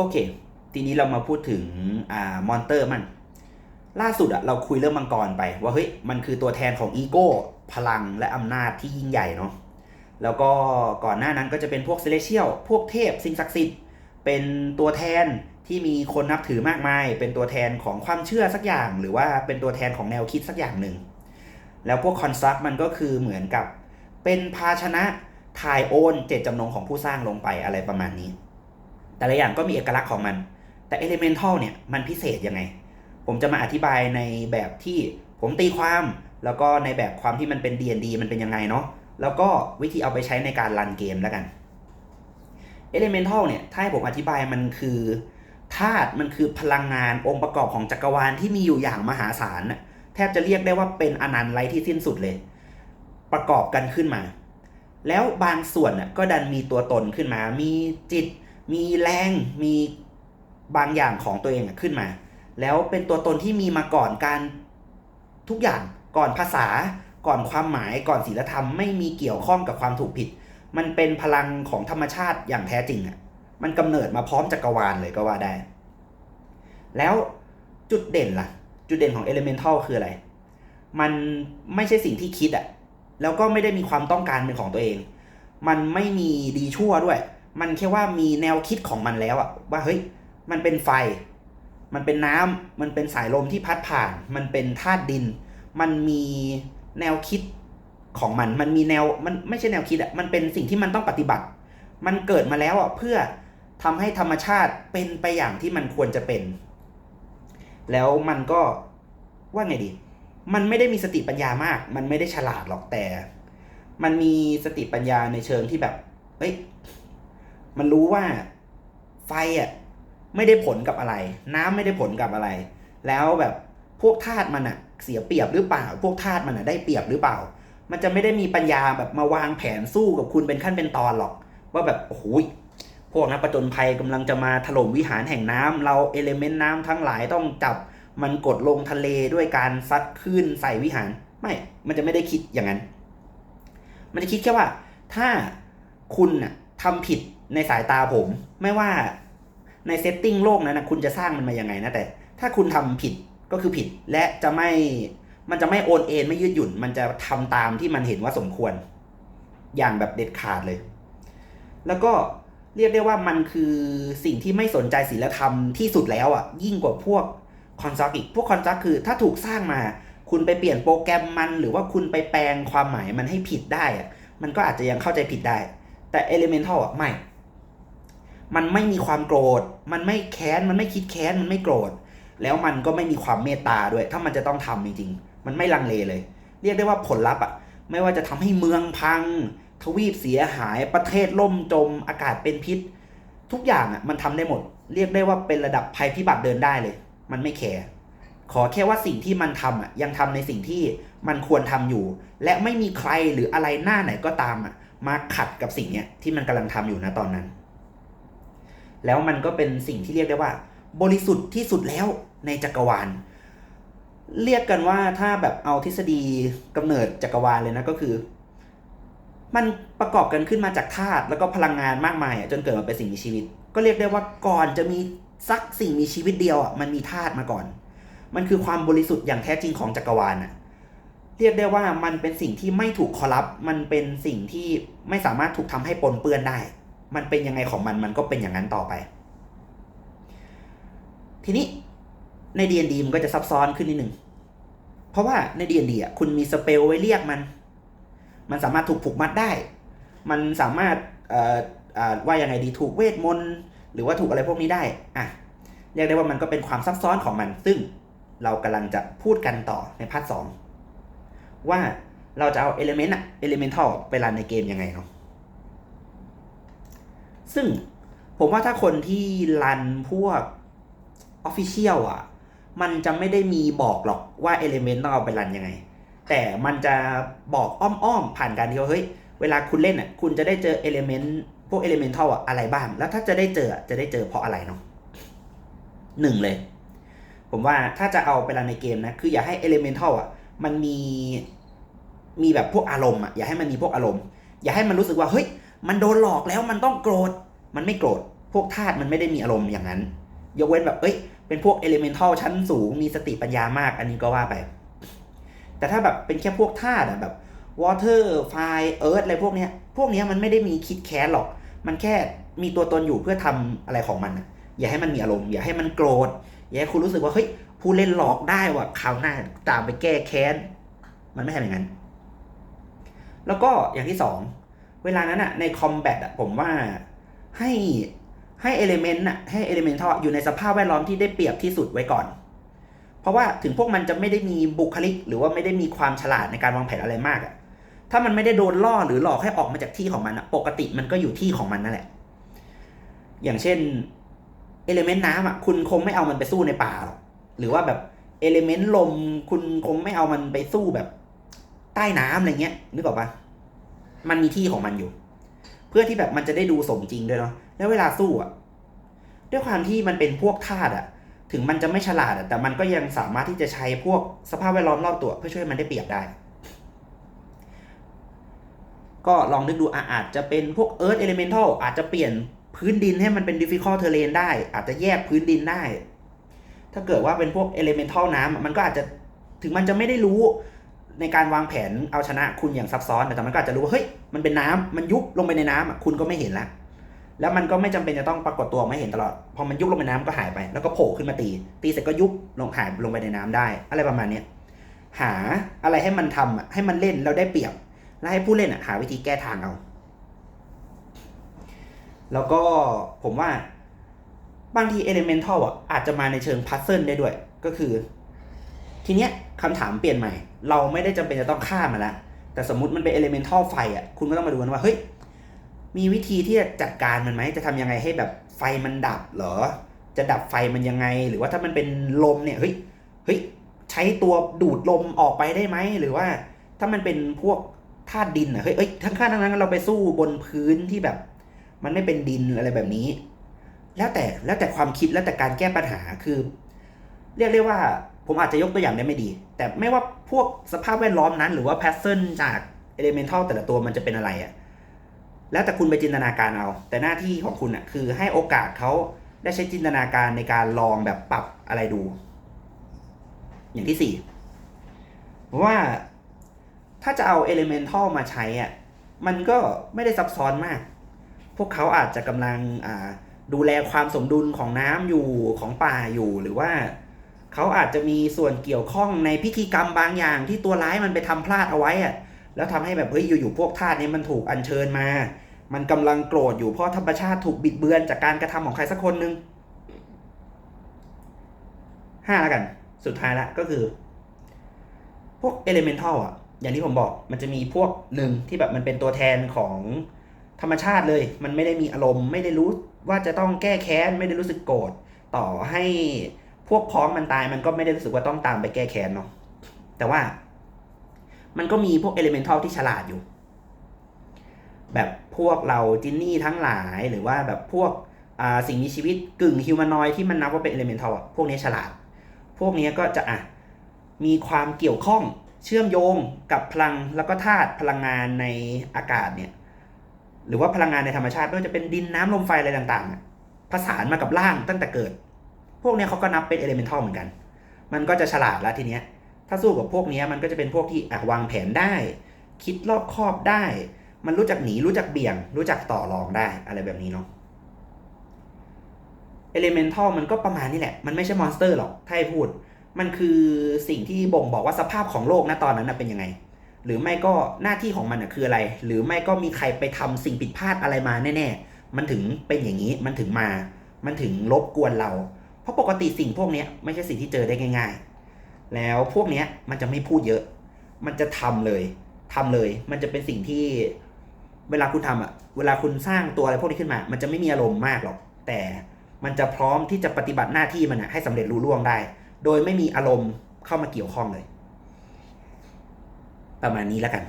โอเค ทีนี้เรามาพูดถึงอ่ามอนเตอร์มัน ล่าสุดอะเราคุยเรื่องมังกรไป ว่าเฮ้ยมันคือตัวแทนของอีโก้พลังและอำนาจที่ยิ่งใหญ่เนาะแล้วก็ก่อนหน้านั้นก็จะเป็นพวกเซเลเชียลพวกเทพสิ่งศักดิ์สิทธิ์ เป็นตัวแทนที่มีคนนับถือมากมาย เป็นตัวแทนของความเชื่อสักอย่าง หรือว่าเป็นตัวแทนของแนวคิดสักอย่างหนึ่ง แล้วพวกคอนซักมันก็คือเหมือนกับเป็นภาชนะถ่ายโอนเจตจำนงของผู้สร้างลงไปอะไรประมาณนี้ แต่ละอย่างก็มีเอกลักษณ์ของมัน แต่ Elemental เนี่ยมันพิเศษยังไง ผมจะมาอธิบายในแบบที่ผมตีความ แล้วก็ในแบบความที่มันเป็น D&D มันเป็นยังไงเนาะแล้วก็วิธีเอาไปใช้ในการรันเกมแล้วกัน Elemental เนี่ยถ้าให้ผมอธิบายมันคือธาตุมันคือพลังงานองค์ประกอบของจักรวาลที่มีอยู่อย่างมหาศาลแทบจะเรียกได้ว่าเป็นอนันต์ไรที่สิ้นสุดเลย ประกอบกันขึ้นมา แล้วบางส่วนน่ะก็ดันมีตัวตนขึ้นมา มีจิต มีแรงมีบางอย่างของตัวเองขึ้นมา แล้วเป็นตัวตนที่มีมาก่อนการทุกอย่างก่อนภาษาก่อนความหมายก่อนศีลธรรมไม่มีเกี่ยวข้องกับความถูกผิด มันเป็นพลังของธรรมชาติอย่างแท้จริงอะมันกำเนิดมาพร้อมจักรวาลเลยก็ว่าได้ แล้วจุดเด่นล่ะ จุดเด่นของ Elemental คืออะไร มันไม่ใช่สิ่งที่คิดอะแล้วก็ไม่ได้มีความต้องการเป็นของตัวเอง มันไม่มีดีชั่วด้วย มันแค่ว่ามีแนวคิดของมันแล้วอะว่าเฮ้ยมันเป็นไฟ มันเป็นน้ำมันเป็นสายลมที่พัดผ่าน มันเป็นธาตุดิน มันมีแนวคิดของมัน มันมีแนวมันไม่ใช่แนวคิดอะมันเป็นสิ่งที่มันต้องปฏิบัติ มันเกิดมาแล้วอะเพื่อทำให้ธรรมชาติเป็นไปอย่างที่มันควรจะเป็น แล้วมันก็ว่าไงดี มันไม่ได้มีสติปัญญามาก มันไม่ได้ฉลาดหรอกแต่ มันมีสติปัญญาในเชิงที่แบบ เฮ้ย มันรู้ว่าไฟอะไม่ได้ผลกับอะไร น้ำไม่ได้ผลกับอะไร แล้วแบบพวกธาตุมันอะ เสียเปรียบหรือเปล่า พวกธาตุมันอะได้เปรียบหรือเปล่า มันจะไม่ได้มีปัญญาแบบมาวางแผนสู้กับคุณเป็นขั้นเป็นตอนหรอก ว่าแบบโอ้โหยพวกนักประจนภัยกำลังจะมาถล่มวิหารแห่งน้ำเราเอเลเมนต์น้ำทั้งหลายต้องจับมันกดลงทะเลด้วยการซัดคลื่นใส่วิหาร ไม่ มันจะไม่ได้คิดอย่างนั้น มันจะคิดแค่ว่า ถ้าคุณน่ะทำผิด ในสายตาผม ไม่ว่าในเซตติ้งโลกนั้นนะคุณจะสร้างมันมายังไงนะแต่ ถ้าคุณทำผิดก็คือผิดและจะไม่มันจะไม่โอนเอ็นไม่ยืดหยุ่น มันจะทำตามที่มันเห็นว่าสมควร อย่างแบบเด็ดขาดเลย แล้วก็เรียกได้ว่ามันคือสิ่งที่ไม่สนใจศีลธรรมที่สุดแล้วอะ ยิ่งกว่าพวกคอนซักอีก พวกคอนซักคือถ้าถูกสร้างมา คุณไปเปลี่ยนโปรแกรมมันหรือว่าคุณไปแปลงความหมายมันให้ผิดได้อะมันก็อาจจะยังเข้าใจผิดได้ แต่ Elemental อะไม่ มันไม่มีความโกรธ มันไม่แค้น มันไม่คิดแค้น มันไม่โกรธ แล้วมันก็ไม่มีความเมตตาด้วย ถ้ามันจะต้องทำจริงๆ มันไม่ลังเลเลย เรียกได้ว่าผลลัพธ์อะ ไม่ว่าจะทำให้เมืองพัง ทวีปเสียหาย ประเทศล่มจม อากาศเป็นพิษ ทุกอย่างอะมันทำได้หมด เรียกได้ว่าเป็นระดับภัยพิบัติเดินได้เลย มันไม่แคร์ ขอแค่ว่าสิ่งที่มันทำอะยังทำในสิ่งที่มันควรทำอยู่ และไม่มีใครหรืออะไรหน้าไหนก็ตามอะมาขัดกับสิ่งเนี้ยที่มันกำลังทำอยู่นะตอนนั้น แล้วมันก็เป็นสิ่งที่เรียกได้ว่า บริสุทธิ์ที่สุดแล้วในจักรวาล เรียกกันว่าถ้าแบบเอาทฤษฎีกำเนิดจักรวาลเลยนะก็คือ มันประกอบกันขึ้นมาจากธาตุแล้วก็พลังงานมากมายอะจนเกิดมาเป็นสิ่งมีชีวิต ก็เรียกได้ว่าก่อนจะมีสักสิ่งมีชีวิตเดียวอะมันมีธาตุมาก่อน มันคือความบริสุทธิ์อย่างแท้จริงของจักรวาลอะเรียกได้ว่ามันเป็นสิ่งที่ไม่ถูกคอรับมันเป็นสิ่งที่ไม่สามารถถูกทำให้ปนเปื้อนได้ มันเป็นยังไงของมันมันก็เป็นอย่างนั้นต่อไป ทีนี้ใน D&D มันก็จะซับซ้อนขึ้นนิดหนึ่ง เพราะว่าใน D&D อะคุณมีสเปลไว้เรียกมัน มันสามารถถูกผูกมัดได้ มันสามารถเอ่ออ่าว่ายังไงดีถูกเวทมนต์หรือว่าถูกอะไรพวกนี้ได้อะเรียกได้ว่ามันก็เป็นความซับซ้อนของมัน ซึ่งเรากำลังจะพูดกันต่อในพาร์ทสองว่าเราจะเอาเอลิเมนต์อะเอลิเมนทัลไปรันในเกมยังไงเนาะ ซึ่งผมว่าถ้าคนที่รันพวก Official อะ มันจะไม่ได้มีบอกหรอกว่าเอลิเมนต์ต้องเอาไปรันยังไง แต่มันจะบอกอ้อมๆ ผ่านการที่ว่าเฮ้ย เวลาคุณเล่นอะ คุณจะได้เจอเอลิเมนต์พวกเอลิเมนทัลอะ อะไรบ้าง แล้วถ้าจะได้เจอจะได้เจอเพราะอะไรเนาะหนึ่งเลย ผมว่าถ้าจะเอาไปรันในเกมนะ คืออย่าให้เอลิเมนทัลอะ มันมีมีแบบพวกอารมณ์อะ อย่าให้มันมีพวกอารมณ์ อย่าให้มันรู้สึกว่าเฮ้ย มันโดนหลอกแล้วมันต้องโกรธ มันไม่โกรธ พวกธาตุมันไม่ได้มีอารมณ์อย่างนั้น ยกเว้นแบบ เอ้ย เป็นพวกเอลิเมนทัลชั้นสูง มีสติปัญญามาก อันนี้ก็ว่าไป แต่ถ้าแบบเป็นแค่พวกธาตุอะแบบ water fire earth อะไรพวกเนี้ย พวกเนี้ยมันไม่ได้มีคิดแค้นหรอก มันแค่มีตัวตนอยู่เพื่อทำอะไรของมัน อย่าให้มันมีอารมณ์ อย่าให้มันโกรธ อย่าให้คุณรู้สึกว่า เฮ้ย ผู้เล่นหลอกได้ว่ะคราวหน้าตามไปแก้แค้น มันไม่ทำอย่างนั้น แล้วก็อย่างที่สอง วลานั้นอะในคอมแบทอะผมว่าให้ให้เอลิเมนต์อะให้เอลิเมนทัลอยู่ในสภาพแวดล้อมที่ได้เปรียบที่สุดไว้ก่อน เพราะว่าถึงพวกมันจะไม่ได้มีบุคลิก หรือว่าไม่ได้มีความฉลาดในการวางแผนอะไรมากอะถ้ามันไม่ได้โดนล่อหรือหลอกให้ออกมาจากที่ของมันอะปกติมันก็อยู่ที่ของมันนั่นแหละ อย่างเช่นเอลิเมนต์น้ำอะคุณคงไม่เอามันไปสู้ในป่าหรอกหรือว่าแบบเอลิเมนต์ลมคุณคงไม่เอามันไปสู้แบบใต้น้ำอะไรเงี้ยนึกออกปะ มันมีที่ของมันอยู่ เพื่อที่แบบมันจะได้ดูสมจริงด้วยเนาะแล้วเวลาสู้อะด้วยความที่มันเป็นพวกธาตุอะถึงมันจะไม่ฉลาดอะแต่มันก็ยังสามารถที่จะใช้พวกสภาพแวดล้อมรอบตัว เพื่อช่วยมันได้เปรียบได้ ก็ลองนึกดูอาจจะเป็นพวก Earth Elemental อาจจะเปลี่ยนพื้นดินให้มันเป็น Difficult Terrain ได้ อาจจะแยกพื้นดินได้ ถ้าเกิดว่าเป็นพวก Elemental น้ำมันก็อาจจะถึงมันจะไม่ได้รู้ ในการวางแผนเอาชนะคุณอย่างซับซ้อน แต่มันก็อาจจะรู้ว่าเฮ้ยมันเป็นน้ำมันยุบลงไปในน้ำอะคุณก็ไม่เห็นละแล้วมันก็ไม่จำเป็นจะต้องปรากฏตัวไม่เห็นตลอด พอมันยุบลงไปในน้ำก็หายไป แล้วก็โผล่ขึ้นมาตี ตีเสร็จก็ยุบลงหายลงไปในน้ำได้ อะไรประมาณเนี้ยหาอะไรให้มันทำอะให้มันเล่นแล้วได้เปรียบ แล้วให้ผู้เล่นอะหาวิธีแก้ทางเอา แล้วก็ผมว่าบางที Elemental อะอาจจะมาในเชิงพัซเซิลได้ด้วย ก็คือ ทีเนี้ย คำถามเปลี่ยนใหม่ เราไม่ได้จำเป็นจะต้องฆ่ามันละ แต่สมมติมันเป็น Elemental ไฟอะ คุณก็ต้องมาดูกันว่า เฮ้ย มีวิธีที่จะจัดการมันไหม จะทำยังไงให้แบบไฟมันดับเหรอ จะดับไฟมันยังไง หรือว่าถ้ามันเป็นลมเนี่ย เฮ้ย เฮ้ย ใช้ตัวดูดลมออกไปได้ไหม หรือว่า ถ้ามันเป็นพวกธาตุดินอะ เฮ้ยเอ้ยทั้งข้าทั้งนั้นเราไปสู้บนพื้นที่แบบ มันไม่เป็นดินอะไรแบบนี้ แล้วแต่ แล้วแต่ความคิด แล้วแต่การแก้ปัญหา คือ เรียกได้ว่า ผมอาจจะยกตัวอย่างได้ไม่ดี แต่ไม่ว่าพวกสภาพแวดล้อมนั้น หรือว่าแพทเทิร์นจากเอเลเมนทัลแต่ละตัวมันจะเป็นอะไรอะแล้วแต่คุณไปจินตนาการเอา แต่หน้าที่ของคุณอะคือให้โอกาสเขาได้ใช้จินตนาการในการลองแบบปรับอะไรดู อย่างที่สี่ว่าถ้าจะเอาเอเลเมนทัลมาใช้อะมันก็ไม่ได้ซับซ้อนมาก พวกเขาอาจจะกำลังดูแลความสมดุลของน้ำอยู่ของป่าอยู่หรือว่า เขาอาจจะมีส่วนเกี่ยวข้องในพิธีกรรมบางอย่างที่ตัวร้ายมันไปทำพลาดเอาไว้อะแล้วทำให้แบบเฮ้ยอยู่ๆพวกธาตุนี้มันถูกอัญเชิญมา มันกำลังโกรธอยู่เพราะธรรมชาติถูกบิดเบือนจากการกระทำของใครสักคนหนึ่งห้าแล้วกัน สุดท้ายละก็คือ พวกเอเลเมนทัลอะ อย่างที่ผมบอกมันจะมีพวกหนึ่งที่แบบมันเป็นตัวแทนของธรรมชาติเลย มันไม่ได้มีอารมณ์ ไม่ได้รู้ว่าจะต้องแก้แค้น ไม่ได้รู้สึกโกรธ ต่อให้ พวกพ้องมันตายมันก็ไม่ได้รู้สึกว่าต้องตามไปแก้แค้นเนาะแต่ว่า มันก็มีพวกเอลิเมนทัลที่ฉลาดอยู่ แบบพวกเราจินนี่ทั้งหลายหรือว่าแบบพวกสิ่งมีชีวิตกึ่งฮิวแมนอยที่มันนับว่าเป็นเอลิเมนทัลอะพวกนี้ฉลาด พวกนี้ก็จะอะมีความเกี่ยวข้องเชื่อมโยงกับพลังแล้วก็ธาตุพลังงานในอากาศเนี่ยหรือว่าพลังงานในธรรมชาติไม่ว่าจะเป็นดินน้ำลมไฟอะไรต่างๆอะผสานมากับร่างตั้งแต่เกิด วกนี้เขาก็นับเป็นเอเลเมนทัลเหมือนกัน มันก็จะฉลาดแล้วทีเนี้ย ถ้าสู้กับพวกนี้มันก็จะเป็นพวกที่วางแผนได้ คิดรอบคอบได้ มันรู้จักหนีรู้จักเบี่ยง รู้จักต่อรองได้อะไรแบบนี้เนาะเอเลเมนทัลมันก็ประมาณนี้แหละ มันไม่ใช่มอนสเตอร์หรอก ถ้าให้พูด มันคือสิ่งที่บ่งบอกว่าสภาพของโลกณตอนนั้นนะเป็นยังไง หรือไม่ก็หน้าที่ของมันนะคืออะไร หรือไม่ก็มีใครไปทำสิ่งผิดพลาดอะไรมาแน่ ๆ มันถึงเป็นอย่างนี้ มันถึงมา มันถึงรบกวนเรา ราะปกติสิ่งพวกเนี้ยไม่ใช่สิ่งที่เจอได้ง่าย ๆ แล้วพวกเนี้ยมันจะไม่พูดเยอะ มันจะทำเลยทำเลย มันจะเป็นสิ่งที่เวลาคุณทำอะ เวลาคุณสร้างตัวอะไรพวกนี้ขึ้นมา มันจะไม่มีอารมณ์มากหรอก แต่มันจะพร้อมที่จะปฏิบัติหน้าที่มันอะให้สำเร็จรุ่ล่วงได้ โดยไม่มีอารมณ์เข้ามาเกี่ยวข้องเลย ประมาณนี้แล้วกัน